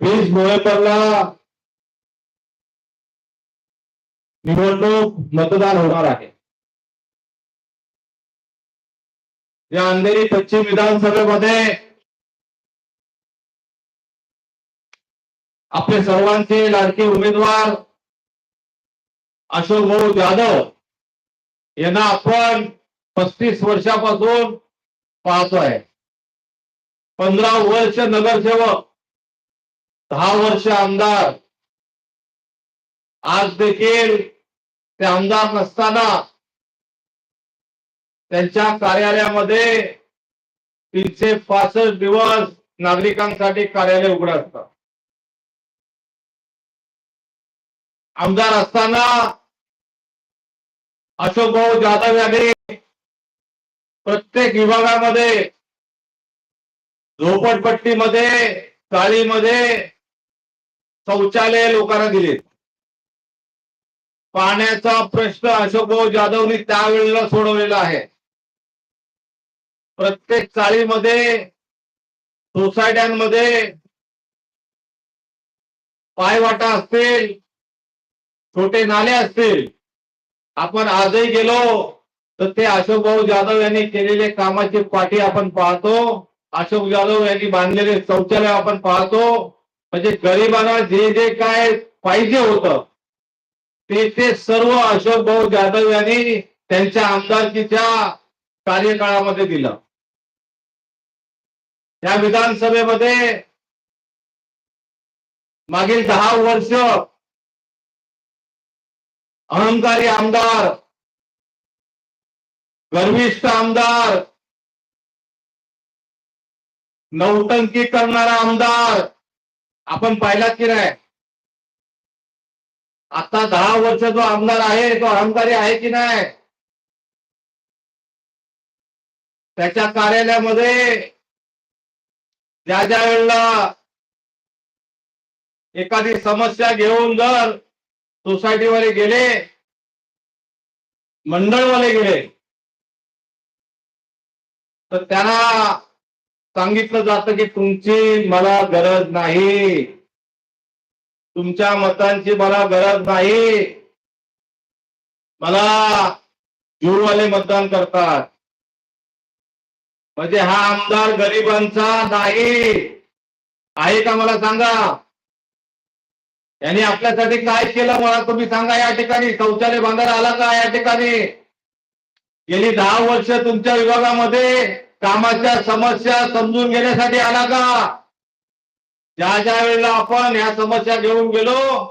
वीस नोव्हेंबरला निवडणूक मतदान होणार आहे. या अंधेरी पश्चिम विधानसभेमध्ये आपले सर्वांचे लाडके उमेदवार अशोक भाऊ जाधव यांना आपण पस्तीस वर्षापासून पाहतो आहे पंधरा वर्ष नगरसेवक दहा वर्ष आमदार. आज देखील ते आमदार नसताना त्यांच्या कार्यालयामध्ये तीनशे पासष्ट दिवस नागरिकांसाठी कार्यालय उघडं असतात आमदार असताना अशोक भाऊ जाधव यांनी प्रत्येक विभागामध्ये झोपडपट्टीमध्ये चाळीमध्ये शौचालय लोकांना दिलेत. पाण्याचा प्रश्न अशोकभाऊ जाधवनी त्यावेळेला सोडवलेला आहे. प्रत्येक चाळीमध्ये सोसायट्यांमध्ये पायवाटा असतील छोटे नाले असतील. आपण आजही गेलो तर ते अशोक भाऊ जाधव यांनी केलेले कामाची पाठी आपण पाहतो. अशोक जाधव यांनी बांधलेले शौचालय आपण पाहतो. म्हणजे गरिबांना जे जे काय पाहिजे होतं ते ते सर्व अशोक भाऊ जाधव यांनी त्यांच्या आमदारकीच्या कार्यकाळामध्ये दिलं. या विधानसभेमध्ये मागील दहा वर्ष अहंकारी आमदार गर्विष्ठ आमदार नौटंकी करणारा आमदार आपण पाहिलाच की नाही? आता दहा वर्ष जो आमदार आहे तो अहंकारी आहे की नाही? त्याच्या कार्यालयामध्ये ज्या ज्या वेळेला एखादी समस्या घेऊन जर सोसायटीवाले गेले मंडळवाले गेले तर त्यांना सांगितलं जातं की तुमची मला गरज नाही. तुमच्या मतांची मला गरज नाही. मला जीववाले मतदान करतात. म्हणजे हा आमदार गरिबांचा नाही. आहे का मला सांगा? यांनी आपल्यासाठी काय केलं मला तुम्ही सांगा या ठिकाणी. शौचालय बांधायला आला का या ठिकाणी? गेली दहा वर्ष तुमच्या विभागामध्ये कामाच्या समस्या समजून घेण्यासाठी आला का? ज्या ज्या वेळेला आपण ह्या समस्या घेऊन गेलो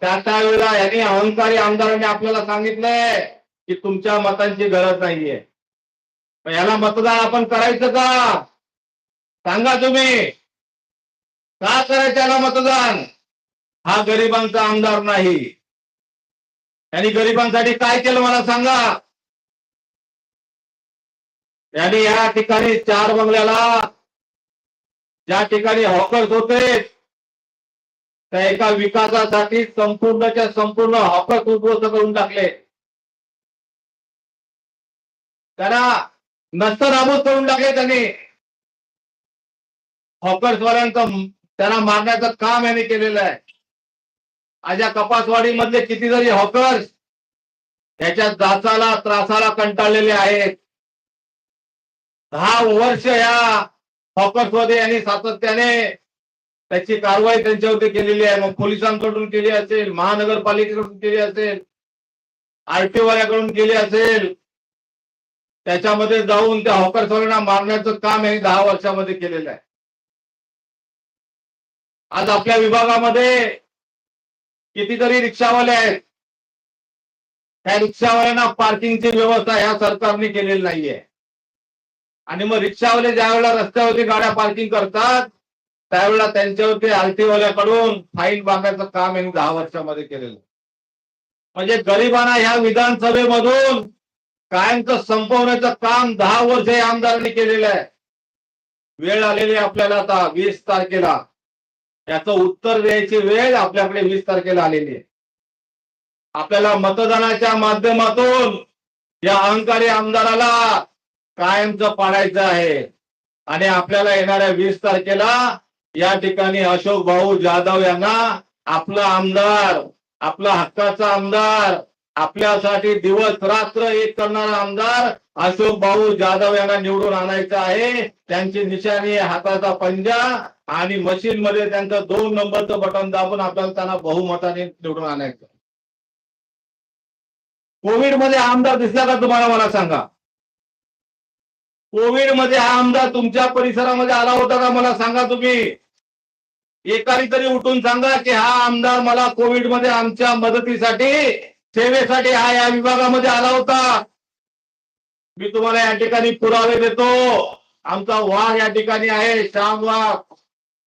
त्या त्या वेळेला यांनी अहंकारी आमदारांनी आपल्याला सांगितलंय की तुमच्या मतांची गरज नाहीये. याला मतदान आपण करायचं का? सांगा तुम्ही. का करायचं याला मतदान? हा गरिबांचा आमदार नाही. त्यांनी गरिबांसाठी काय केलं मला सांगा. त्यांनी या ठिकाणी चार बंगल्याला ज्या ठिकाणी हॉकर्स होते त्या एका विकासासाठी संपूर्णच्या संपूर्ण हॉकर्स उद्ध्वस्त करून टाकले. त्यांना नष्ट करून टाकले त्यांनी. हॉकर्सवाल्यांचं त्यांना मारण्याचं काम यांनी केलेलं आहे. आज या कपासवाडी मधले किती जरी हॉकर्स त्याच्या जाचाला त्रासाला कंटाळलेले आहेत. दहा वर्ष या हॉकर्समध्ये यांनी सातत्याने त्याची कारवाई त्यांच्यावरती केलेली आहे. मग पोलिसांकडून केली असेल महानगरपालिकेकडून केली असेल आरटीओवाल्याकडून केली असेल त्याच्यामध्ये जाऊन त्या हॉकर्सवाल्यांना मारण्याचं काम यांनी दहा वर्षामध्ये केलेलं आहे. आज आपल्या विभागामध्ये कितीतरी रिक्षावाले आहेत. त्या रिक्षावाल्यांना पार्किंगची व्यवस्था ह्या सरकारने केलेली नाहीये. आणि मग रिक्षावाले ज्या वेळेला रस्त्यावरती गाड्या पार्किंग करतात त्यावेळेला त्यांच्यावरती आरटीओवाल्याकडून फाईन बांधायचं काम यांनी दहा वर्षामध्ये केलेलं. म्हणजे गरिबांना ह्या विधानसभेमधून कायमचं संपवण्याचं काम दहा वर्ष या आमदारांनी केलेलं आहे. वेळ आलेली आहे आपल्याला आता वीस तारखेला. याचं उत्तर द्यायची वेळ आपल्याकडे वीस तारखेला आलेली आहे. आपल्याला मतदानाच्या माध्यमातून या अहंकारी आमदाराला कायमचं पाडायचं आहे. आणि आपल्याला येणाऱ्या वीस तारखेला या ठिकाणी अशोक भाऊ जाधव यांना आपला आमदार आपला हक्काचा आमदार आपल्यासाठी दिवस रात्र एक करणारा आमदार अशोक भाऊ जाधव यांना निवडून आणायचं आहे. त्यांची निशाणी हाताचा पंजा आणि मशीन मध्ये त्यांचं दोन नंबरचं बटन दाबून आपल्याला त्यांना बहुमताने निवडून आणायचं कोविडमध्ये आमदार दिसला का तुम्हाला? मला सांगा. कोविडमध्ये हा आमदार तुमच्या परिसरामध्ये आला होता का? मला सांगा तुम्ही. एकाने तरी उठून सांगा की हा आमदार मला कोविडमध्ये आमच्या मदतीसाठी सेवेसाठी हा या विभागामध्ये आला होता. मी तुम्हाला या ठिकाणी पुरावे देतो. आमचा वाघ या ठिकाणी आहे श्याम वाघ.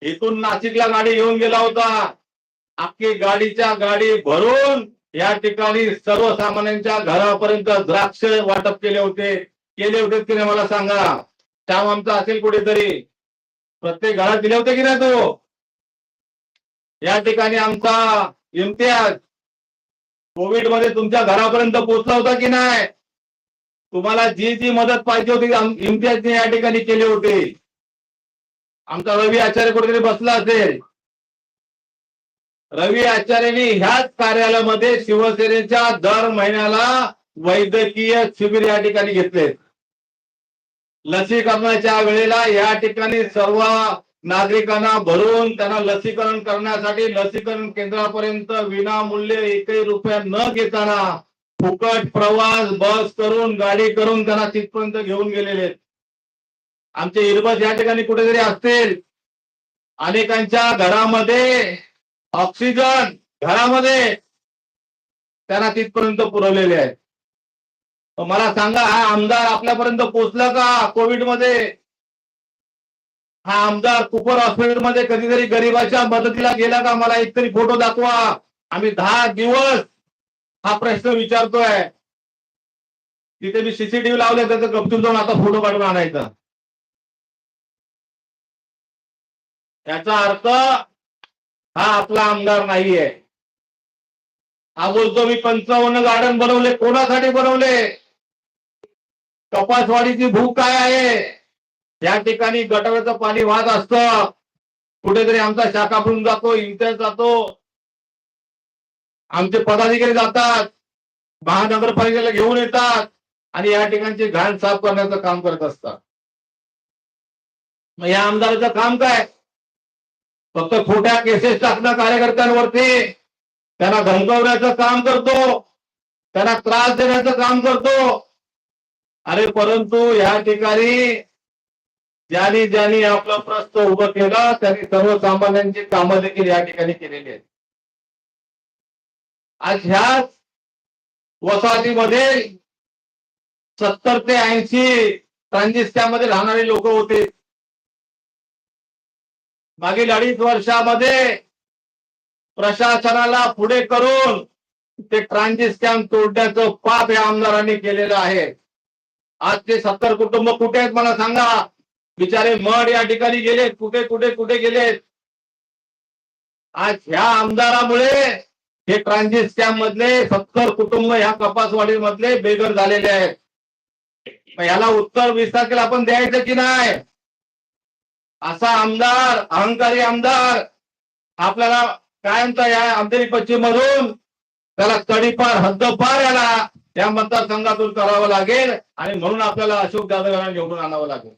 इथून नाशिकला गाडी घेऊन गेला होता. अख्खी गाडीच्या गाडी भरून या ठिकाणी सर्वसामान्यांच्या घरापर्यंत द्राक्ष वाटप केले होते. केले होते की नाही मला सांगा? श्याम आमचा असेल कुठेतरी. प्रत्येक घरात दिले होते की नाही तो? या ठिकाणी आमचा इम्तियाज कोविडमध्ये तुमच्या घरापर्यंत पोहोचला होता की नाही? तुम्हाला जी जी मदत पाहिजे होती इम्तियाजने या ठिकाणी केली होती. आमचा रवी आचार्य कुठेतरी बसला असेल. रवी आचार्यांनी ह्याच कार्यालयामध्ये शिवसेनेच्या दर महिन्याला वैद्यकीय शिबिर या ठिकाणी घेतले लसीकरणाच्या वेळेला या ठिकाणी सर्व नागरिकांना भरून त्यांना लसीकरण करण्यासाठी लसीकरण केंद्रापर्यंत विनामूल्य एकही रुपया न घेताना फुकट प्रवास बस करून गाडी करून त्यांना तिथपर्यंत घेऊन गेलेले आहेत. आमचे इरबस या ठिकाणी कुठेतरी असतील अनेकांच्या घरामध्ये ऑक्सिजन घरामध्ये त्यांना तिथपर्यंत पुरवलेले आहेत मला सांगा हा आमदार आपल्यापर्यंत पोहोचला का कोविडमध्ये हा आमदार कुपर हॉस्पिटलमध्ये कधीतरी गरीबाच्या मदतीला गेला का? मला एक तरी फोटो दाखवा. आम्ही दहा दिवस हा प्रश्न विचारतोय. तिथे मी सीसीटीव्ही लावले त्याचं गपचूप जाऊन आता फोटो काढून आणायचा. याचा अर्थ हा आपला आमदार नाहीये. हा बोलतो मी पंचावन्न गार्डन बनवले कोणासाठी बनवले? कपासवाडीची भूक काय आहे? या ठिकाणी गटाराचं पाणी वाहत असतं. कुठेतरी आमचा शाखा फुलून जातो इंटर जातो. आमचे पदाधिकारी जातात. महानगरपालिकेला घेऊन येतात आणि या ठिकाणची घाण साफ करण्याचं काम करत असतात. मग या आमदाराचं काम काय? फक्त खोट्या केसेस टाकणं कार्यकर्त्यांवरती. त्यांना धमकवण्याचं काम करतो. त्यांना त्रास देण्याचं काम करतो. अरे परंतु या ठिकाणी ज्यांनी ज्यांनी आपलं प्रस्त उभं केलं त्यांनी सर्वसामान्यांची कामं देखील या ठिकाणी केलेली आहेत. आज ह्याच वसाहतीमध्ये सत्तर ते ऐंशी ट्रान्झिस्ट्यामध्ये राहणारे लोक होते. मागील अडीच वर्षामध्ये प्रशासनाला पुढे करून ते ट्रान्झिट तोडण्याचं पाप या आमदारांनी केलेलं आहे. आज ते सत्तर कुटुंब कुठे आहेत मला सांगा. बिचारे मड या ठिकाणी गेलेत कुठे कुठे कुठे गेलेत? आज ह्या आमदारामुळे हे ट्रान्झिट स्टॅम्प मधले सत्तर कुटुंब ह्या कपासवाडी मधले बेघर झालेले आहेत. याला उत्तर वीस तारखेला आपण द्यायचं की नाही? असा आमदार अहंकारी आमदार आपल्याला कायमचा या आमदारी पश्चिम मधून त्याला तडीपार हद्दपार याला त्या मतदारसंघातून करावं लागेल आणि म्हणून आपल्याला अशोक जाधव यांना निवडून आणावं लागेल.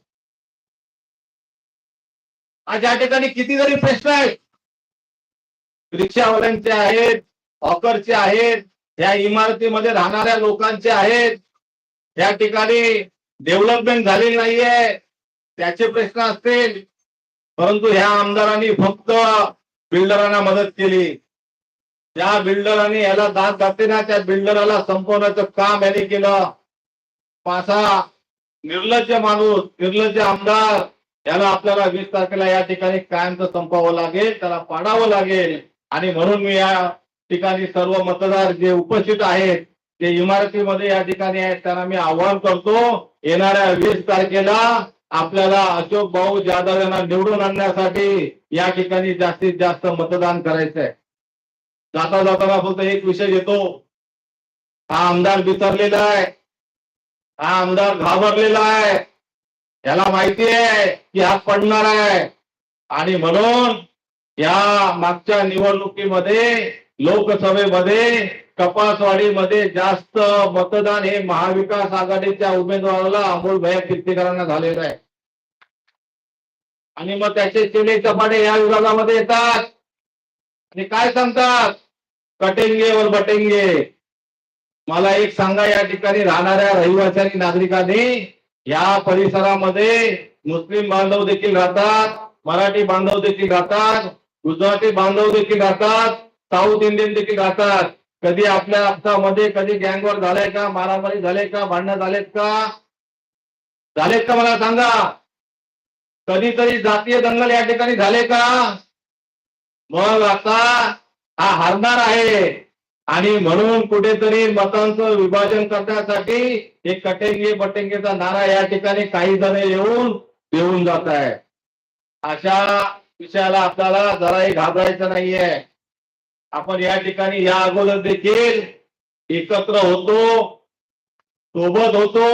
आज या ठिकाणी किती जरी प्रश्न आहेत. रिक्षावाल्यांचे आहेत हॉकरचे आहेत या इमारतीमध्ये राहणाऱ्या लोकांचे आहेत. या ठिकाणी डेव्हलपमेंट झालेली नाहीये त्याचे प्रश्न असतील. परंतु ह्या आमदारांनी फक्त बिल्डरांना मदत केली. ज्या बिल्डरांनी याला दान जाते ना त्या बिल्डराला संपवण्याचं काम याने केलं. पासा निर्लज्ज माणूस निर्लज्ज आमदार याला आपल्याला वीस तारखेला या ठिकाणी कायमचं संपावं लागेल त्याला पाडावं लागेल. आणि म्हणून मी या ठिकाणी सर्व मतदार जे उपस्थित आहेत ते इमारतीमध्ये या ठिकाणी आहेत त्यांना मी आवाहन करतो येणाऱ्या वीस तारखेला आपल्याला अशोक भाऊ जाधव यांना निवडून आणण्यासाठी या ठिकाणी जास्तीत जास्त मतदान करायचंय. जाता जाताना फक्त एक विषय येतो हा आमदार बितरलेला आहे. हा आमदार घाबरलेला आहे. याला माहिती आहे की हा पडणार आहे. आणि म्हणून या मागच्या निवडणुकीमध्ये लोकसभेमध्ये कपासवाडीमध्ये जास्त मतदान हे महाविकास आघाडीच्या उमेदवाराला अमोल भया कीर्तीकरांना झालेलं आहे. आणि मग त्याचे चिले चपाटे या विभागामध्ये येतात. आणि काय सांगतात? कटेंगे वर बटेंगे. मला एक सांगा या ठिकाणी राहणाऱ्या रहिवाशांनी नागरिकांनी या परिसरामध्ये मुस्लिम बांधव देखील राहतात मराठी बांधव देखील राहतात गुजराती बांधव देखील राहतात साऊथ इंडियन देखील राहतात. कधी आपल्या आपसामध्ये कधी गँगवर झालंय का? मारामारी झाले का? भांडणं झालेत का? झालेत का मला सांगा? कधीतरी जातीय दंगल या ठिकाणी झाले का? मग आता हा हारणार आहे. आणि म्हणून कुठेतरी मतांचं विभाजन करण्यासाठी एक कटेंगे बटेंगेचा नारा या ठिकाणी काही जण येऊन देऊन जात आहे अशा विषयाला आपल्याला जराही घाबरायचं नाहीये. आपण या ठिकाणी या अगोदर देखील एकत्र होतो सोबत होतो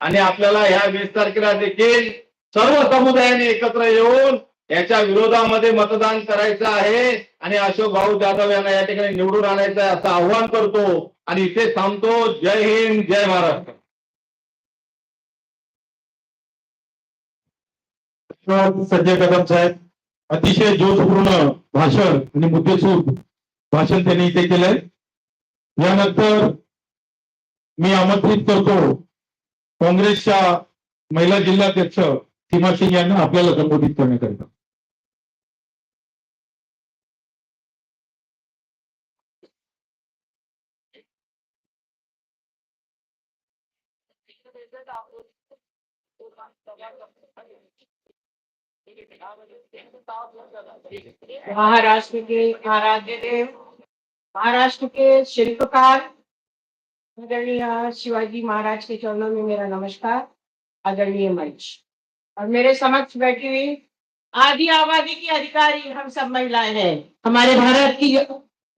आणि आपल्याला ह्या वीस तारखेला देखील सर्व समुदायाने एकत्र येऊन याच्या विरोधामध्ये मतदान करायचं आहे आणि अशोक भाऊ जाधव यांना या ठिकाणी निवडून आणायचं आहे असं आव्हान करतो आणि इथे थांबतो. जय हिंद जय महाराष्ट्र. संजय कदम साहेब अतिशय जोशपूर्ण भाषण आणि मुद्देसूद भाषण त्यांनी इथे केलंय. यानंतर मी आमंत्रित करतो काँग्रेसच्या महिला जिल्हाध्यक्ष सीमा सिंग यांना आपल्याला संबोधित करण्याकरिता. महाराष्ट्र के आराध्य देव, महाराष्ट्र के शिल्पकार, आदरणीय शिवाजी महाराज के चरणों में मेरा नमस्कार, आदरणीय मंच। और मेरे समक्ष बैठी हुई आधी आबादी की अधिकारी हम सब महिलाएँ हैं। हमारे भारत की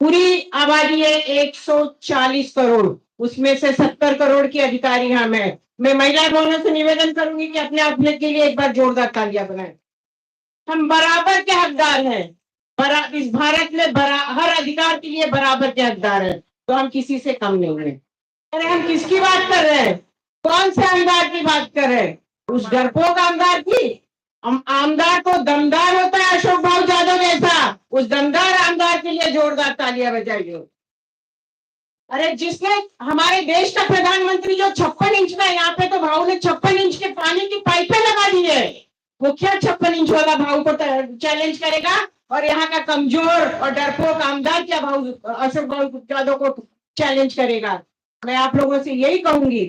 पूरी आबादी है 140 करोड़। उसमें से 70 करोड़ की अधिकारी हम हैं मैं महिला भवनों से निवेदन करूँगी कि अपने अपने के लिए एक बार जोरदार तालियाँ बनाए। हम बराबर के हकदार हैं। बरा, इस भारत में बरा, हर अधिकार के लिए बराबर के हकदार हैं। तो हम किसी से कम नहीं है। अरे हम किसकी बात कर रहे हैं? कौन से आमदार की बात कर रहे हैं? उस डरपोक आमदार की? आमदार को दमदार होता है अशोक भाव जादव जैसा। उस दमदार आमदार के लिए जोरदार तालियाँ बजाइए अरे जिसने हमारे देश का प्रधानमंत्री जो छप्पन इंच का यहाँ पे तो भाव ने छप्पन इंच के पानी की पाइपें लगा दी है। वो क्या छप्पन इंच वाला भाव को चैलेंज करेगा? और यहाँ का कमज़ोर और डरपोक आमदार क्या भाव अशोक भाव यादव को चैलेंज करेगा? मैं आप लोगों से यही कहूँगी,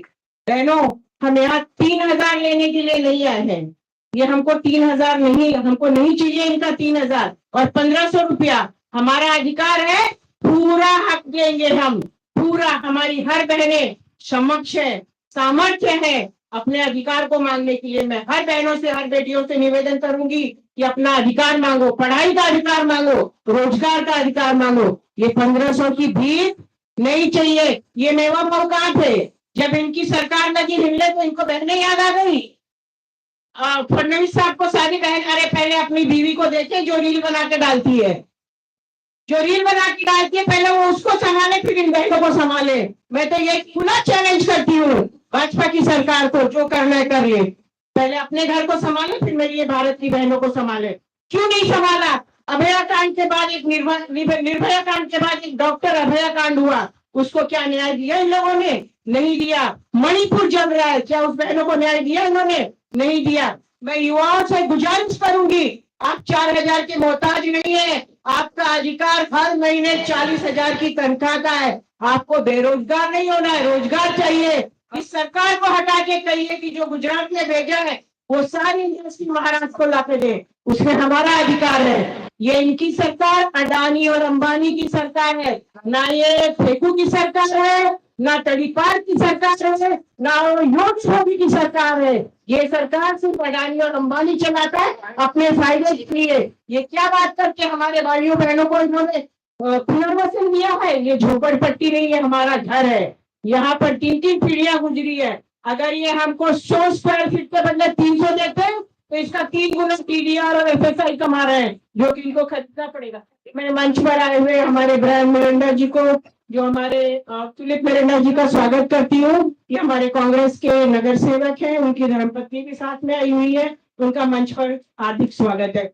बहनों, हम यहाँ तीन हज़ार लेने के लिए नहीं आए हैं। ये हमको तीन हज़ार नहीं, हमको नहीं चाहिए इनका तीन हज़ार। और पंद्रह सौ रुपया, हमारा अधिकार है, पूरा हक देंगे हम। पूरा हमारी हर बहने समक्ष है सामर्थ्य है अपने अधिकार को मांगने के लिए। मैं हर बहनों से हर बेटियों से निवेदन करूँगी कि अपना अधिकार मांगो पढ़ाई का अधिकार मांगो रोज़गार का अधिकार मांगो। ये पंद्रह सौ की भीख नहीं चाहिए ये मेवा पाव कहाँ थे जब इनकी सरकार लगी हिमले तो इनको बहने याद आ गई। आ, फडणवीस साहब को सारी बहन अरे पहले अपनी बीवी को देखे जो रील बना के डालती है। जो रील बना के डालती है पहले वो उसको संभाले, फिर इन बहनों को संभाले। मैं तो ये खुला चैलेंज करती हूँ, भाजपा की सरकार को, जो करना है कर ले। पहले अपने घर को संभाले, फिर मेरी ये भारत की बहनों को संभाले। क्यों नहीं संभाला? अभया कांड के बाद एक निर्भया कांड के बाद एक डॉक्टर अभया कांड हुआ। उसको क्या न्याय दिया इन लोगों ने? नहीं दिया। मणिपुर जल रहा है, क्या उस बहनों को न्याय दिया इन्होंने? नहीं दिया। मैं युवाओं से गुजारिश करूँगी, आप चार हज़ार के मोहताज नहीं है आपका अधिकार हर महीने चालीस हज़ार की तनख्वाह का है। आपको बेरोजगार नहीं होना है, रोज़गार चाहिए। इस सरकार को हटा के कहिए कि जो गुजरात ने भेजा है, वो सारी इंडस्ट्री महाराष्ट्र को लाके दे। उसमें हमारा अधिकार है। ये इनकी सरकार, अडानी और अंबानी की सरकार है। ना ये फेकू की सरकार है ना तड़ीपार की सरकार है, ना योगी मोदी की सरकार है। ये सरकार सिर्फ़ अडानी और अंबानी चलाता है, अपने फ़ायदे के लिए। ये क्या बात करके हमारे भाइयों बहनों को इन्होंने पुनर्वसन दिया है? ये झोपड़पट्टी नहीं है, हमारा घर है। यहाँ पर तीन तीन पीढ़ियाँ गुजरी है। अगर ये हमको सौ स्क्वायर फीट के बदले तीन सौ देते तो इसका तीन गुना टीडीआर और एफएसआई कमा रहे हैं, जो कि इनको खरीदना पड़ेगा। मैंने मंच पर आए हुए हमारे ब्रायन मिरेंडा जी को, जो हमारे फिलिप मिरेंडा जी का स्वागत करती हूँ। ये हमारे कांग्रेस के नगर सेवक हैं, उनकी धर्मपत्नी भी साथ में आई हुई है, उनका मंच पर हार्दिक स्वागत है।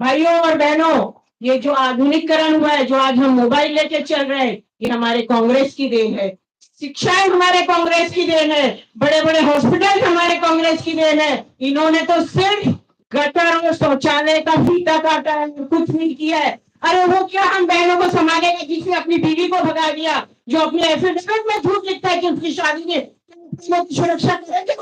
भाइयों और बहनों, ये जो आधुनिकरण हुआ है, जो आज हम मोबाइल लेके चल रहे हैं, ये हमारे कांग्रेस की देन है। शिक्षाएँ हमारे कांग्रेस की देन है बड़े बड़े हॉस्पिटल हमारे कांग्रेस की देन है। इन्होंने तो सिर्फ़ गटर और शौचालय का फीता काटा है, कुछ नहीं किया है। अरे वो क्या, हम बहनों को संभालेंगे जिसने अपनी बीवी को भगा दिया, जो अपने एफिडेविट में झूठ लिखता है कि उसकी शादी में सुरक्षा करेंगे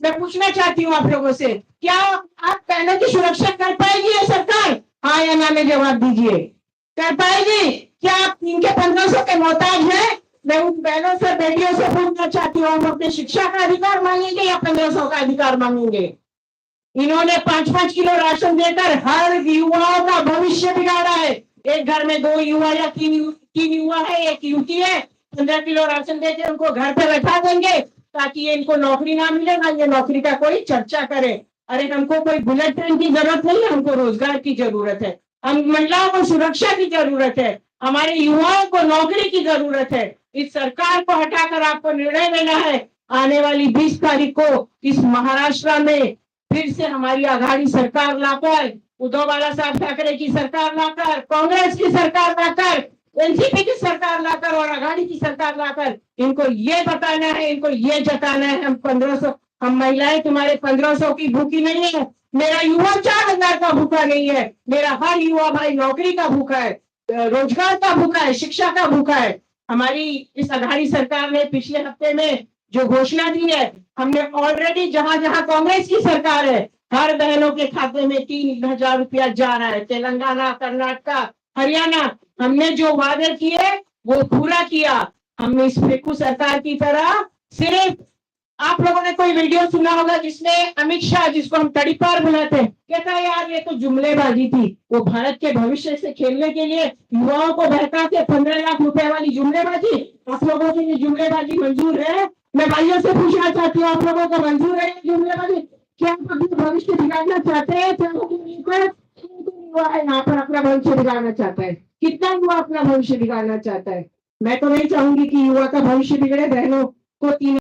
मैं पूछना चाहती हूँ आप लोगों से, क्या आप बहनों की सुरक्षा कर पाएगी ये सरकार? हाँ या ना में जवाब दीजिए। कर पाएगी? क्या आप इनके पंद्रह सौ के मोहताज हैं? मैं उन बहनों से, बेटियों से पूछना चाहती हूँ हम अपने शिक्षा का अधिकार मांगेंगे या पंद्रह सौ का अधिकार मांगेंगे? इन्होंने पाँच पाँच किलो राशन देकर हर युवाओं का भविष्य बिगाड़ा है। एक घर में दो युवा या तीन तीन युवा है, एक युवती है। पंद्रह किलो राशन देकर उनको घर पे बैठा देंगे ताकि ये इनको नौकरी ना मिले, ना ये नौकरी का कोई चर्चा करे। अरे, हमको कोई बुलेट ट्रेन की ज़रूरत नहीं है, हमको रोज़गार की ज़रूरत है। हम महिलाओं को सुरक्षा की ज़रूरत है। हमारे युवाओं को नौकरी की ज़रूरत है। इस सरकार को हटाकर आपको निर्णय लेना है। आने वाली 20 तारीख को इस महाराष्ट्र में फिर से हमारी आघाड़ी सरकार लाकर, उद्धव बाला साहब ठाकरे की सरकार लाकर, कांग्रेस की सरकार लाकर, एनसीपी की सरकार लाकर और आघाड़ी की सरकार लाकर इनको ये बताना है, इनको ये जताना है, हम पंद्रह सौ, हम महिलाएँ तुम्हारे पंद्रह सौ की भूखी नहीं है। मेरा युवा चार हज़ार का भूखा नहीं है। मेरा हर युवा भाई नौकरी का भूखा है, रोज़गार का भूखा है, शिक्षा का भूखा है। हमारी इस आधारी सरकार ने पिछले हफ़्ते में जो घोषणा दी है, हमने ऑलरेडी जहाँ जहाँ कांग्रेस की सरकार है हर बहनों के खाते में तीन हज़ार रुपया जा रहा है। तेलंगाना, कर्नाटका, हरियाणा, हमने जो वादे किए, वो पूरा किया। हमने इस फेकू सरकार की तरह सिर्फ़ आप लोगों ने कोई वीडियो सुना होगा जिसमें अमित शाह, जिसको हम तड़ीपार बुलाते हैं, कहता है, यार, ये तो जुमलेबाजी थी। वो भारत के भविष्य से खेलने के लिए युवाओं को बहका के पंद्रह लाख रुपए वाली जुमलेबाजी। आप लोगों की जुमलेबाजी मंजूर है? मैं भाइयों से पूछना चाहती हूँ, आप लोगों को मंजूर है जुमलेबाजी? क्या आप अपना भविष्य बिगाड़ना चाहते हैं? क्या युवा है यहाँ पर अपना भविष्य बिगाड़ना चाहता है। कितना युवा अपना भविष्य बिगाड़ना चाहता है? मैं तो नहीं चाहूँगी कि युवा का भविष्य बिगड़े, बहनों को तीन